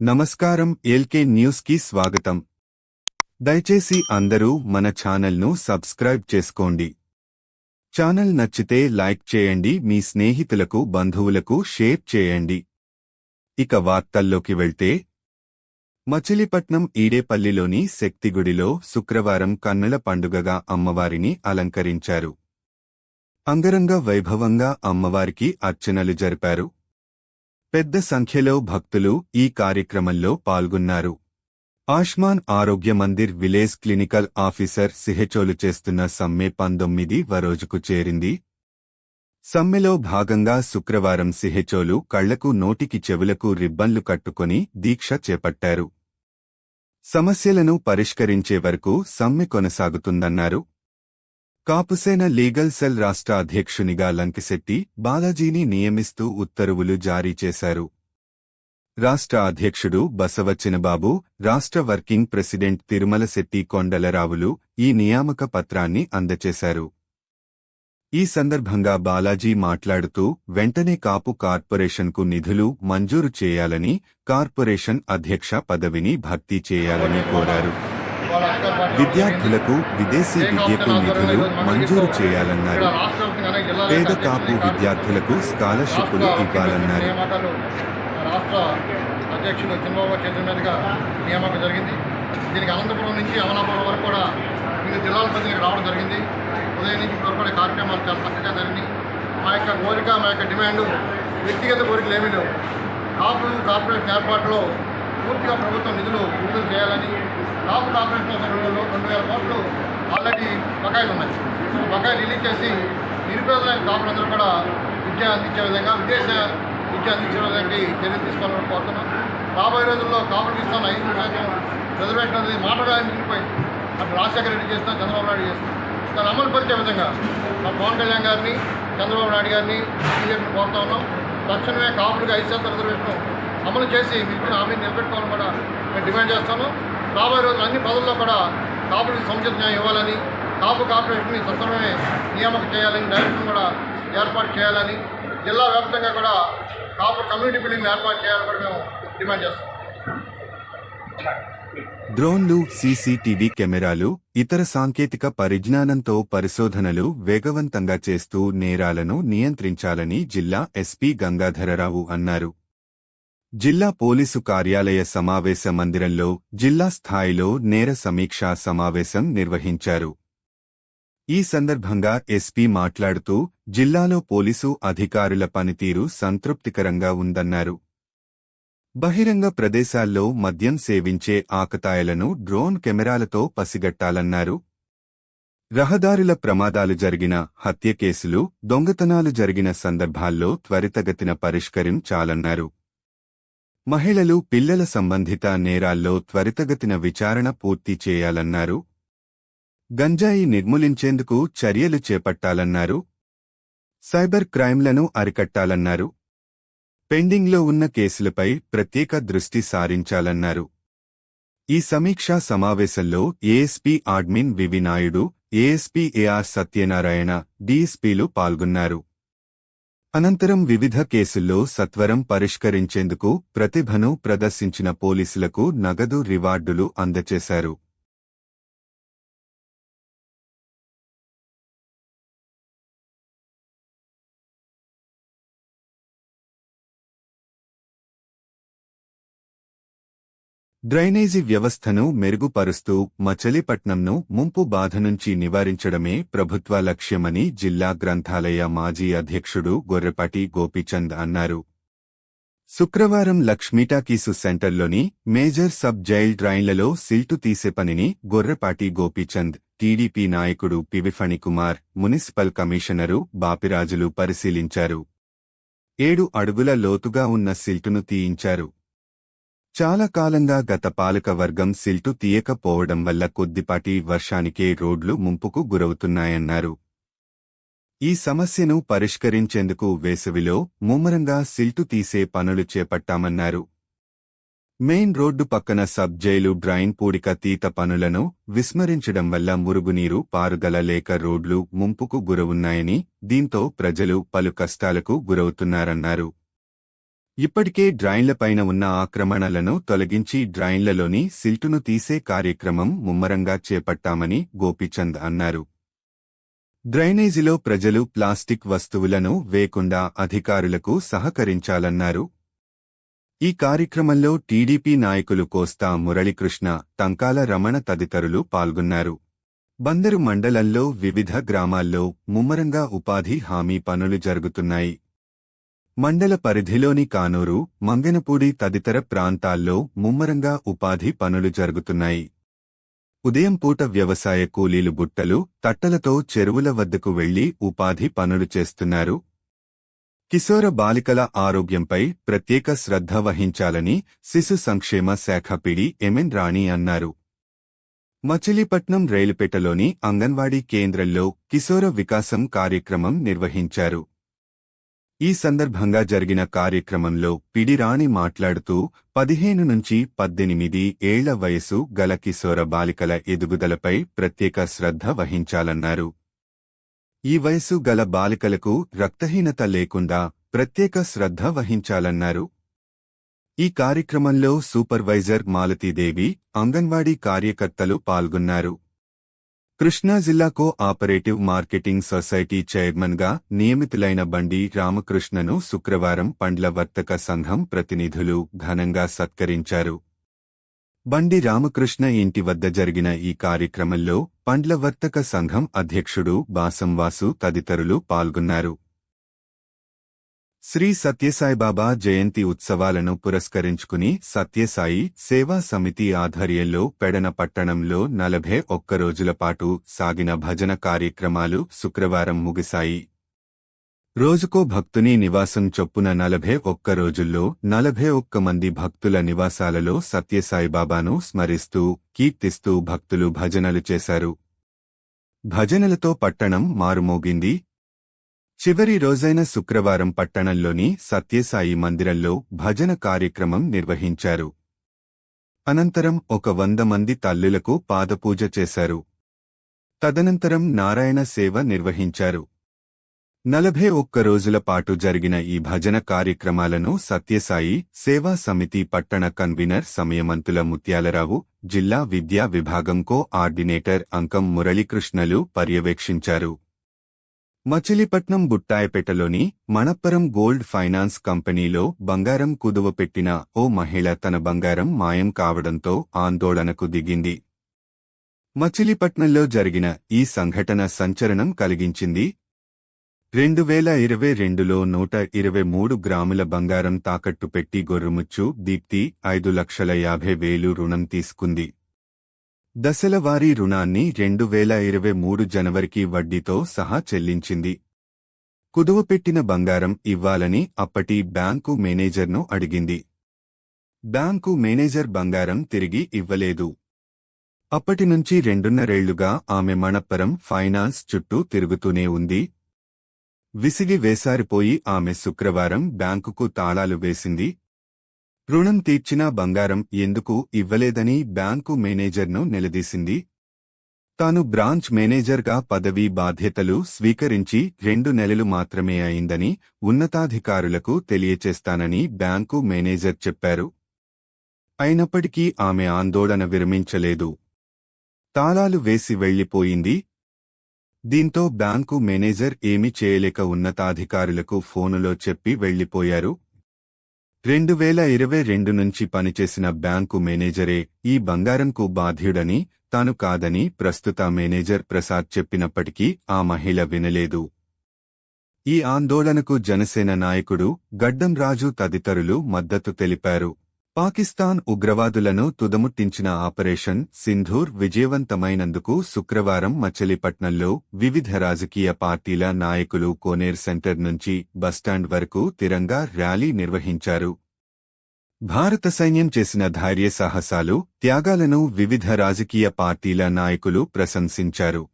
నమస్కారం ఎల్కే న్యూస్కి స్వాగతం. దయచేసి అందరూ మన ఛానల్ను సబ్స్క్రైబ్ చేసుకోండి. ఛానల్ నచ్చితే లైక్ చేయండి మీ స్నేహితులకు బంధువులకు షేర్ చేయండి. ఇక వార్తల్లోకి వెళ్తే మచిలీపట్నం ఈడేపల్లిలోని శక్తిగుడిలో శుక్రవారం కన్నుల పండుగగా అమ్మవారిని అలంకరించారు. అంగరంగ వైభవంగా అమ్మవారికి అర్చనలు జరిపారు. పెద్ద సంఖ్యలో భక్తులు ఈ కార్యక్రమంలో పాల్గొన్నారు. Ayushman Arogya Mandir village clinical officer సిహెచోలు చేస్తున్న సమ్మె పంతొమ్మిది వరోజుకు చేరింది. సమ్మెలో భాగంగా శుక్రవారం సిహెచోలు కళ్ళకు నోటికి చెవులకు రిబ్బన్లు కట్టుకుని దీక్ష చేపట్టారు. సమస్యలను పరిష్కరించే వరకు సమ్మె కొనసాగుతుందన్నారు. కాపుసేన లీగల్ సెల్ రాష్ట్ర అధ్యక్షునిగా లంకిశెట్టి బాలాజీని నియమిస్తూ ఉత్తర్వులు జారీ చేశారు. రాష్ట్ర అధ్యక్షుడు బసవచ్చినబాబు రాష్ట్ర వర్కింగ్ ప్రెసిడెంట్ తిరుమలశెట్టి కొండలరావులు ఈ నియామక పత్రాన్ని అందచేశారు. ఈ సందర్భంగా బాలాజీ మాట్లాడుతూ వెంటనే కాపు కార్పొరేషన్కు నిధులు మంజూరు చేయాలని కార్పొరేషన్ అధ్యక్ష పదవిని భర్తీ చేయాలని కోరారు. విద్యార్థులకు విదేశీ విద్యకు నిధులు మంజూరు చేయాలన్నారు. పేద కాపు విద్యార్థులకు స్కాలర్షిప్లు ఇవ్వాలన్నారు. రాష్ట్ర అధ్యక్షుడు చంద్రబాబు చేతుల మీదుగా నియామకం జరిగింది. దీనికి అనంతపురం నుంచి అమలాపురం వరకు కూడా వివిధ జిల్లాల ప్రతి రావడం జరిగింది. ఉదయం నుంచి ఇప్పుడు కూడా కార్యక్రమాలు చాలా చక్కగా జరిగినాయి. మా యొక్క కోరిక మా యొక్క డిమాండ్ వ్యక్తిగత కోరికలు ఏమీ లేవు. కాపు కార్పొరేషన్ ఏర్పాటులో పూర్తిగా ప్రభుత్వం నిధులు విడుదల చేయాలని కాపు కార్పొరేషన్ ఒక రెండు రెండు వేల కోట్లు ఆల్రెడీ బకాయిలు ఉన్నాయి. బకాయిలు రిలీజ్ చేసి నిరుపేదలైన కాపులందరూ కూడా విద్య అందించే విధంగా విదేశ విద్య అందించే విధంగా చర్యలు తీసుకోవాలని కోరుతున్నాం. రాబోయే రోజుల్లో కాపులకు ఇస్తాను ఐదు శాతం రిజర్వేషన్ అనేది మాటగా మిగిలిపోయింది అటు రాజశేఖర రెడ్డి చేస్తాం చంద్రబాబు నాయుడు చేస్తాం దాన్ని అమలు పరిచే విధంగా మా పవన్ కళ్యాణ్ గారిని చంద్రబాబు నాయుడు గారిని బీజేపీని కోరుతా ఉన్నాం. తక్షణమే కాపులకు ఐదు శాతం రిజర్వేషన్ అమలు చేసి మీరు హామీని నిలబెట్టుకోవాలని కూడా మేము డిమాండ్ చేస్తాను రాబోయే రోజులు అన్ని పదవుల్లో కూడా కాపులకు సముచిత న్యాయం ఇవ్వాలని కాపు కార్పొరేషన్ని సత్వరమే నియామకం చేయాలని డైరెక్టర్ కూడా ఏర్పాటు చేయాలని జిల్లా వ్యాప్తంగా కూడా కాపు కమ్యూనిటీ బిల్డింగ్ ఏర్పాటు చేయాలని కూడా మేము డిమాండ్ చేస్తాం డ్రోన్లు సీసీటీవీ కెమెరాలు ఇతర సాంకేతిక పరిజ్ఞానంతో పరిశోధనలు వేగవంతంగా చేస్తూ నేరాలను నియంత్రించాలని జిల్లా ఎస్పీ గంగాధరరావు అన్నారు. జిల్లా పోలీసు కార్యాలయ సమావేశ మందిరంలో జిల్లా స్థాయిలో నేర సమీక్షా సమావేశం నిర్వహించారు. ఈ సందర్భంగా ఎస్పీ మాట్లాడుతూ జిల్లాలో పోలీసు అధికారుల పనితీరు సంతృప్తికరంగా ఉందన్నారు. బహిరంగ ప్రదేశాల్లో మద్యం సేవించే ఆకతాయలను డ్రోన్ కెమెరాలతో పసిగట్టాలన్నారు. రహదారుల ప్రమాదాలు జరిగిన హత్య కేసులు దొంగతనాలు జరిగిన సందర్భాల్లో త్వరితగతిన పరిష్కరించాలన్నారు. మహిళలు పిల్లల సంబంధిత నేరాల్లో త్వరితగతిన విచారణ పూర్తి చేయాలన్నారు. గంజాయి నిర్మూలించేందుకు చర్యలు చేపట్టాలన్నారు. సైబర్ క్రైమ్లను అరికట్టాలన్నారు. పెండింగ్లో ఉన్న కేసులపై ప్రత్యేక దృష్టి సారించాలన్నారు. ఈ సమీక్షా సమావేశంలో ASP admin VV Naidu ASP AR Satyanarayana డీఎస్పీలు పాల్గొన్నారు. అనంతరం వివిధ కేసుల్లో సత్వరం పరిష్కరించేందుకు ప్రతిభను ప్రదర్శించిన పోలీసులకు నగదు రివార్డులు అందజేశారు డ్రైనేజీ వ్యవస్థను మెరుగుపరుస్తూ మచిలీపట్నంను ముంపు బాధ నుంచి నివారించడమే ప్రభుత్వ లక్ష్యమని జిల్లా గ్రంథాలయ మాజీ అధ్యక్షుడు గొర్రెపాటి గోపీచంద్ అన్నారు. శుక్రవారం లక్ష్మీటాకీసు సెంటర్లోని మేజర్ సబ్ జైల్ డ్రైన్లలో సిల్టు తీసే పనిని గొర్రెపాటి గోపీచంద్ టీడీపీ నాయకుడు పివిఫణి కుమార్ మున్సిపల్ కమిషనరు బాపిరాజులు పరిశీలించారు. ఏడు అడుగుల లోతుగా ఉన్న సిల్టును తీయించారు. చాలా కాలంగా గత పాలక వర్గం సిల్టు తీయకపోవడం వల్ల కొద్దిపాటి వర్షానికే రోడ్లు ముంపుకు గురవుతున్నాయన్నారు. ఈ సమస్యను పరిష్కరించేందుకు వేసవిలో ముమ్మరంగా సిల్టు తీసే పనులు చేపట్టామన్నారు. మెయిన్ రోడ్డు పక్కన సబ్ జైలు డ్రైన్ పూడిక తీత పనులను విస్మరించడం వల్ల మురుగునీరు పారుగల లేక రోడ్లు ముంపుకు గురవున్నాయని దీంతో ప్రజలు పలు కష్టాలకు గురవుతున్నారన్నారు. ఇప్పటికే డ్రైన్లపైన ఉన్న ఆక్రమణలను తొలగించి డ్రైన్లలోని సిల్టును తీసే కార్యక్రమం ముమ్మరంగా చేపట్టామని గోపిచంద్ అన్నారు. డ్రైనేజీలో ప్రజలు ప్లాస్టిక్ వస్తువులను వేకుండా అధికారులకు సహకరించాలన్నారు. ఈ కార్యక్రమంలో టీడీపీ నాయకులు కోస్తా మురళీకృష్ణ తంకాల రమణ తదితరులు పాల్గొన్నారు. బందరు మండలంలో వివిధ గ్రామాల్లో ముమ్మరంగా ఉపాధి హామీ పనులు జరుగుతున్నాయి. మండల పరిధిలోని కానూరు మంగనపూడి తదితర ప్రాంతాల్లో ముమ్మరంగా ఉపాధి పనులు జరుగుతున్నాయి. ఉదయం పూట వ్యవసాయ కూలీలు బుట్టలు తట్టలతో చెరువుల వద్దకు వెళ్ళి ఉపాధి పనులు చేస్తున్నారు. కిశోర బాలికల ఆరోగ్యంపై ప్రత్యేక శ్రద్ధ వహించాలని శిశు సంక్షేమ శాఖ పిడి ఎమెన్ రాణి అన్నారు. మచిలీపట్నం రైలుపేటలోని అంగన్వాడీ కేంద్రంలో కిశోర వికాసం కార్యక్రమం నిర్వహించారు. ఈ సందర్భంగా జరిగిన కార్యక్రమంలో పిడిరాణి మాట్లాడుతూ పదిహేను నుంచి పద్దెనిమిది ఏళ్ళ వయసు గల కిశోర బాలికల ఎదుగుదలపై ప్రత్యేక శ్రద్ధ వహించాలన్నారు. ఈ వయసు గల బాలికలకు రక్తహీనత లేకుండా ప్రత్యేక శ్రద్ధ వహించాలన్నారు. ఈ కార్యక్రమంలో సూపర్వైజర్ మాలతీదేవి అంగన్వాడీ కార్యకర్తలు పాల్గొన్నారు. కృష్ణా జిల్లా కో ఆపరేటివ్ మార్కెటింగ్ సొసైటీ చైర్మన్గా నియమితులైన బండి రామకృష్ణను శుక్రవారం పండ్ల వర్తక సంఘం ప్రతినిధులు ఘనంగా సత్కరించారు. బండి రామకృష్ణ ఇంటి వద్ద జరిగిన ఈ కార్యక్రమంలో పండ్ల వర్తక సంఘం అధ్యక్షుడు బాసంవాసు తదితరులు పాల్గొన్నారు. శ్రీ సత్యసాయిబాబా జయంతి ఉత్సవాలను పురస్కరించుకుని సత్యసాయి సేవా సమితి ఆధ్వర్యంలో పెడన పట్టణంలో నలభై ఒక్క రోజుల పాటు సాగిన భజన కార్యక్రమాలు శుక్రవారం ముగిశాయి. రోజుకో భక్తుని నివాసం చొప్పున నలభై ఒక్క రోజుల్లో నలభై ఒక్క మంది భక్తుల నివాసాలలో సత్యసాయిబాబాను స్మరిస్తూ కీర్తిస్తూ భక్తులు భజనలు చేశారు. భజనలతో పట్టణం మారుమోగింది. చివరి రోజైన శుక్రవారం పట్టణంలోని సత్యసాయి మందిరంలో భజన కార్యక్రమం నిర్వహించారు. అనంతరం ఒక వంద మంది తల్లులకు పాదపూజ చేశారు. తదనంతరం నారాయణ సేవ నిర్వహించారు. నలభై ఒక్క రోజుల పాటు జరిగిన ఈ భజన కార్యక్రమాలను సత్యసాయి సేవా సమితి పట్టణ కన్వీనర్ సమయమంతుల ముత్యాలరావు జిల్లా విద్యా విభాగం కో ఆర్డినేటర్ అంకం మురళీకృష్ణలు పర్యవేక్షించారు. మచిలీపట్నం బుట్టాయపేటలోని మణప్పరం గోల్డ్ ఫైనాన్స్ కంపెనీలో బంగారం కుదువపెట్టిన ఓ మహిళ తన బంగారం మాయం కావడంతో ఆందోళనకు దిగింది. మచిలీపట్నంలో జరిగిన ఈ సంఘటన సంచలనం కలిగించింది. రెండు వేల ఇరవై రెండులో నూట ఇరవై మూడు గ్రాముల బంగారం తాకట్టు పెట్టి గొర్రుముచ్చు దీప్తి ఐదు లక్షల యాభై వేలు రుణం తీసుకుంది. దశలవారీ రుణాన్ని రెండు వేల ఇరవై మూడు జనవరికి వడ్డీతో సహా చెల్లించింది. కుదువపెట్టిన బంగారం ఇవ్వాలని అప్పటి బ్యాంకు మేనేజర్ను అడిగింది. బ్యాంకు మేనేజర్ బంగారం తిరిగి ఇవ్వలేదు. అప్పటినుంచి రెండున్నరేళ్ళుగా ఆమె మణప్పరం ఫైనాన్స్ చుట్టూ తిరుగుతూనే ఉంది. విసిగి వేసారిపోయి ఆమె శుక్రవారం బ్యాంకుకు తాళాలు వేసింది. రుణం తీర్చినా బంగారం ఎందుకు ఇవ్వలేదని బ్యాంకు మేనేజర్ను నిలదీసింది. తాను బ్రాంచ్ మేనేజర్గా పదవీ బాధ్యతలు స్వీకరించి రెండు నెలలు మాత్రమే అయిందని ఉన్నతాధికారులకు తెలియచేస్తానని బ్యాంకు మేనేజర్ చెప్పారు. అయినప్పటికీ ఆమె ఆందోళన విరమించలేదు. తాళాలు వేసి వెళ్ళిపోయింది దీంతో బ్యాంకు మేనేజర్ ఏమీ చేయలేక ఉన్నతాధికారులకు ఫోనులో చెప్పి వెళ్ళిపోయారు రెండు వేల ఇరవై రెండు నుంచి పనిచేసిన బ్యాంకు మేనేజరే ఈ బంగారంకు బాధ్యుడని తాను కాదని ప్రస్తుత మేనేజర్ ప్రసాద్ చెప్పినప్పటికీ ఆ మహిళ వినలేదు. ఈ ఆందోళనకు జనసేన నాయకుడు గడ్డం రాజు తదితరులు మద్దతు తెలిపారు. పాకిస్తాన్ ఉగ్రవాదులను తుదముట్టించిన ఆపరేషన్ సింధూర్ విజయవంతమైనందుకు శుక్రవారం మచిలీపట్నంలో వివిధ రాజకీయ పార్టీల నాయకులు కోనేర్ సెంటర్ నుంచి బస్టాండ్ వరకు తిరంగా ర్యాలీ నిర్వహించారు. భారత సైన్యం చేసిన ధైర్య సాహసాలు త్యాగాలను వివిధ రాజకీయ పార్టీల నాయకులు ప్రశంసించారు.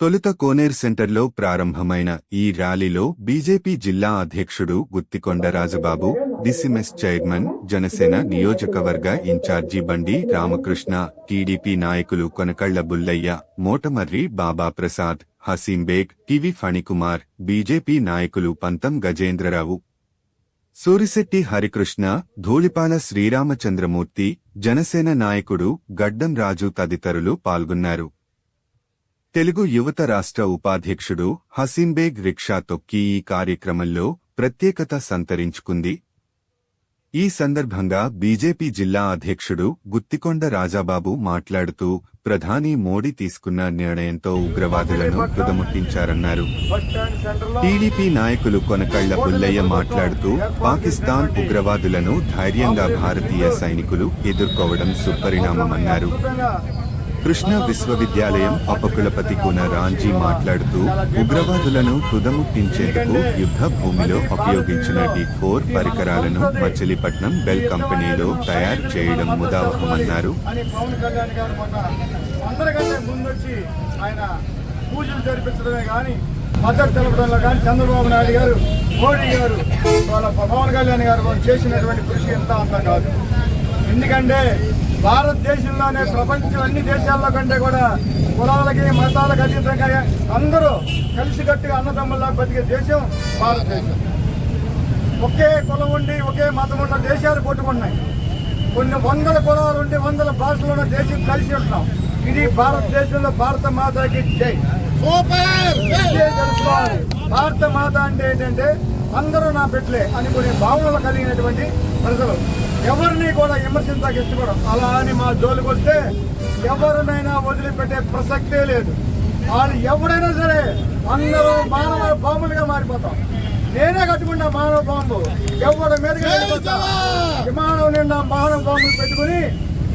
తొలుత కోనేర్ సెంటర్లో ప్రారంభమైన ఈ ర్యాలీలో బీజేపీ జిల్లా అధ్యక్షుడు గుత్తికొండ రాజబాబు డిసిమెస్ చైర్మన్ జనసేన నియోజకవర్గ ఇన్ఛార్జి బండి రామకృష్ణ టీడీపీ నాయకులు కొనకళ్ళ బుల్లయ్య మోటమర్రి బాబా ప్రసాద్ హసీంబేగ్ టివి ఫణికుమార్ బీజేపీ నాయకులు పంతం గజేంద్రరావు. సూరిశెట్టి హరికృష్ణ ధూళిపాల శ్రీరామచంద్రమూర్తి జనసేన నాయకుడు గడ్డం రాజు తదితరులు పాల్గొన్నారు. తెలుగు యువత రాష్ట్ర ఉపాధ్యక్షుడు హసీంబేగ్ రిక్షా తొక్కి ఈ కార్యక్రమంలో ప్రత్యేకత సంతరించుకుంది. ఈ సందర్భంగా బీజేపీ జిల్లా అధ్యక్షుడు గుత్తికొండ రాజాబాబు మాట్లాడుతూ ప్రధాని మోడీ తీసుకున్న నిర్ణయంతో ఉగ్రవాదులను తుదముట్టించారన్నారు. టీడీపీ నాయకులు కొనకళ్ళ పుల్లయ్య మాట్లాడుతూ పాకిస్తాన్ ఉగ్రవాదులను ధైర్యంగా భారతీయ సైనికులు ఎదుర్కోవడం సుపరిణామమన్నారు. కృష్ణ విశ్వవిద్యాలయం అపకులపతి కున రాంజీ మాట్లాడుతూ ఉగ్రవాదులను కుదముట్టించేందుకు యుద్ధ భూమిలో ఉపయోగించిన డి ఫోర్ పరికరాలను మచిలీపట్నం బెల్ కంపెనీలో తయారు చేయడం ముదావహమన్నారు. పూజలు జరిపించడమే కానీ మద్దతు తెలపడంలో కానీ చంద్రబాబు నాయుడు గారు మోడీ గారు వాళ్ళ పవన్ కళ్యాణ్ గారు వాళ్ళు చేసినటువంటి కృషి ఎంత అంత కాదు ఎందుకంటే భారతదేశంలోనే ప్రపంచం అన్ని దేశాల్లో కంటే కూడా కులాలకి మతాలకు అతీతంగా అందరూ కలిసికట్టుగా అన్నదమ్ముల్లా బతికే దేశం భారతదేశం. ఒకే కులం ఉండి ఒకే మతం ఉన్న దేశాలు కొట్టుకున్నాయి కొన్ని వందల కులాలు ఉండి వందల భాషలు ఉన్న దేశం కలిసి ఉంటున్నాం. ఇది భారతదేశంలో భారత మాతకి జై. తెలుసుకోవాలి భారత మాత అంటే ఏంటంటే అందరూ నా బిడ్డలే అనుకునే భావనలు కలిగినటువంటి ప్రజలు. ఎవరిని కూడా విమర్శించడానికి ఇష్టపడం అలా అని మా జోలికి వస్తే ఎవరినైనా వదిలిపెట్టే ప్రసక్తే లేదు. వాళ్ళు ఎవరైనా సరే అందరూ మానవ బాంబులుగా మారిపోతాం. నేనే కట్టుకుంటా మానవ బాంబు. ఎవరి వెళ్ళిపోతా? విమానం నిండా మానవ బాంబులు పెట్టుకుని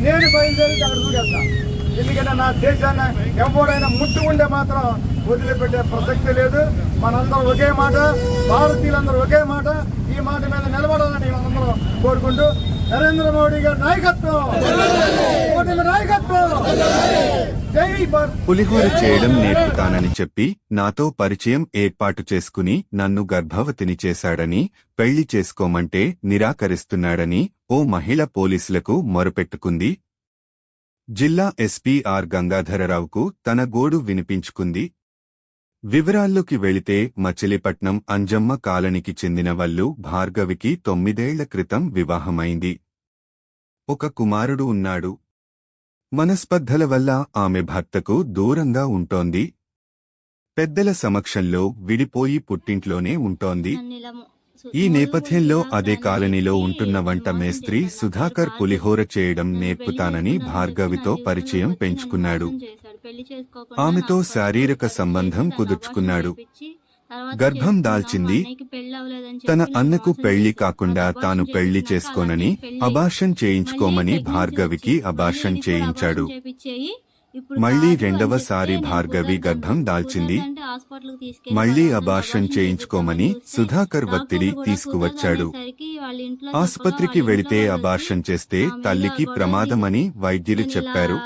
నేను బయలుదేరి అక్కడ దూకేస్తా. ఎందుకంటే నా దేశాన్ని ఎవరైనా ముట్టుకుంటే మాత్రం వదిలిపెట్టే ప్రసక్తి లేదు. మనందరం ఒకే మాట భారతీయులందరూ ఒకే మాట. ఈ మాట మీద నిలబడాలని మనందరం కోరుకుంటూ నరేంద్ర మోడీ గారి నాయకత్వం. నాయకత్వం. పులిహోర చేయడం నేర్పుతానని చెప్పి నాతో పరిచయం ఏర్పాటు చేసుకుని నన్ను గర్భవతిని చేశాడని పెళ్ళి చేసుకోమంటే నిరాకరిస్తున్నాడని ఓ మహిళ పోలీసులకు మొరపెట్టుకుంది. జిల్లా ఎస్పీఆర్ గంగాధరరావుకు తన గోడు వినిపించుకుంది. వివరాల్లోకి వెళితే మచిలీపట్నం అంజమ్మ కాలనికి చెందిన వల్లు భార్గవికి తొమ్మిదేళ్ళ క్రితం వివాహమైంది. ఒక కుమారుడు ఉన్నాడు. మనస్పర్ధల వల్ల ఆమె భర్తకు దూరంగా ఉంటోంది. పెద్దల సమక్షంలో విడిపోయి పుట్టింట్లోనే ఉంటోంది. ఈ నేపథ్యంలో అదే కాలనీలో ఉంటున్న వంట మేస్త్రి సుధాకర్ పులిహోర చేయడం నేర్పుతానని భార్గవితో పరిచయం పెంచుకున్నాడు. ఆమెతో శారీరక సంబంధం కుదుర్చుకున్నాడు. గర్భం దాల్చింది. తన అన్నకు పెళ్ళి కాకుండా తాను పెళ్ళి చేసుకోనని అబార్షన్ చేయించుకోమని భార్గవికి అబార్షన్ చేయించాడు. మళ్ళీ రెండవసారి భార్గవి గర్భం దాల్చింది. మళ్ళీ అబార్షన్ చేయించుకోమని సుధాకర్ ఒత్తిడి తీసుకువచ్చాడు. ఆసుపత్రికి వెళితే అబార్షన్ చేస్తే తల్లికి ప్రమాదమని వైద్యులు చెప్పారు.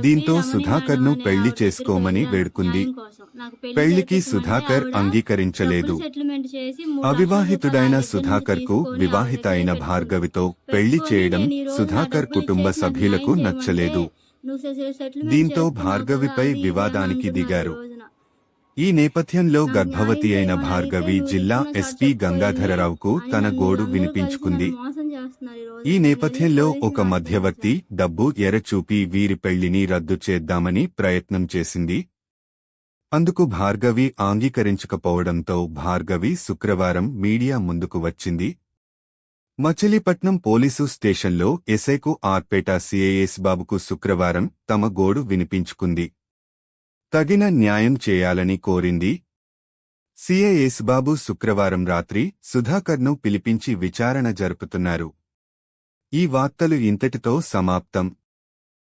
దీంతో సుధాకర్ను పెళ్ళి చేసుకోమని వేడుకుంది. పెళ్ళికి సుధాకర్ అంగీకరించలేదు. అవివాహితుడైన సుధాకర్కు వివాహిత అయిన భార్గవితో పెళ్ళి చేయడం సుధాకర్ కుటుంబ సభ్యులకు నచ్చలేదు. దీంతో భార్గవిపై వివాదానికి దిగారు. ఈ నేపథ్యంలో గర్భవతి అయిన భార్గవి జిల్లా ఎస్పీ గంగాధరరావుకు తన గోడు వినిపించుకుంది. ఈ నేపథ్యంలో ఒక మధ్యవర్తి డబ్బు ఎరచూపి వీరి పెళ్ళిని రద్దు చేద్దామని ప్రయత్నం చేసింది. అందుకు భార్గవి అంగీకరించకపోవడంతో భార్గవి శుక్రవారం మీడియా ముందుకు వచ్చింది. మచిలీపట్నం పోలీసు స్టేషన్లో ఎస్ఐకు ఆర్పేట సిఐఎస్ బాబుకు శుక్రవారం తమ గోడు వినిపించుకుంది. తగిన న్యాయం చేయాలని కోరింది. సిఐఎస్ బాబు శుక్రవారం రాత్రి సుధాకర్ను పిలిపించి విచారణ జరుపుతున్నారు. ఈ వార్తలు ఇంతటితో సమాప్తం.